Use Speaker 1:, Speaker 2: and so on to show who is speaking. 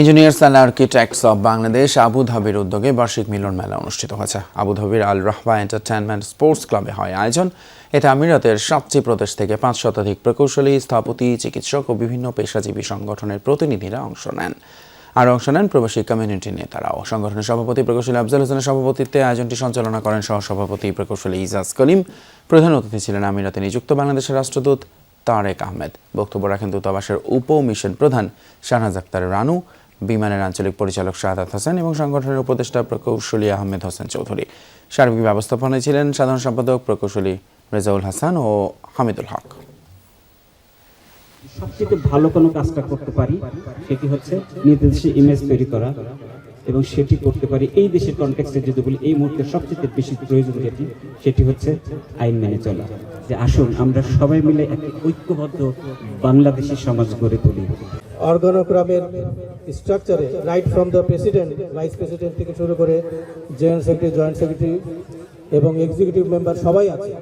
Speaker 1: Engineers and architects of Bangladesh আবুধাবির উদ্যোগে বার্ষিক মিলন মেলা অনুষ্ঠিত হয়েছে। আবুধাবির আল রাহবা এন্টারটেনমেন্ট স্পোর্টস ক্লাবে হয় আয়োজন। এতে আমিরাতের সাতটি প্রদেশ থেকে পাঁচ শতাধিক প্রকৌশলী, স্থপতি, চিকিৎসক ও বিভিন্ন পেশাজীবী সংগঠনের প্রতিনিধিরা অংশ নেন। আর অংশ নেন প্রবাসী কমিউনিটি নেতারাও। সংগঠনের সভাপতি প্রকৌশলী আফজাল হোসেনের সভাপতিত্বে আয়োজনটি সঞ্চালনা করেন সহসভাপতি প্রকৌশলী ইজাজ করিম। প্রধান অতিথি ছিলেন আমিরাতে নিযুক্ত বাংলাদেশের রাষ্ট্রদূত তারেক আহমেদ। বক্তব্য রাখেন দূতাবাসের উপ মিশন প্রধান শাহনাজ আক্তার রানু। বিমানের আঞ্চলিক পরিচালক শাহাদাত হাসান এবং সংগঠনের উপদেষ্টা প্রকৌশলী আহমেদ হোসেন চৌধুরী। সার্বিক ব্যবস্থাপনায় ছিলেন সাধারণ সম্পাদক প্রকৌশলী রেজাউল হাসান ও হামিদুল হক।
Speaker 2: সবচেয়ে ভালো কোনো কাজটা করতে পারি সেটি হচ্ছে নিজের দেশে ইমেজ তৈরি করা এবং সেটি করতে পারি। এই দেশের কনটেক্সটে যদি বলি এই মুহূর্তে সবচেয়ে বেশি প্রয়োজন যেটি সেটি হচ্ছে আইন মেনে চলা। যে আসুন আমরা সবাই মিলে একটি ঐক্যবদ্ধ বাংলাদেশি সমাজ গড়ে তুলি।
Speaker 3: অর্গানোগ্রামের স্ট্রাকচারে right from the president vice president থেকে শুরু করে জেনারেল সেক্রেটারি জয়েন্ট সেক্রেটারি এবং এক্সিকিউটিভ মেম্বার সবাই আছে।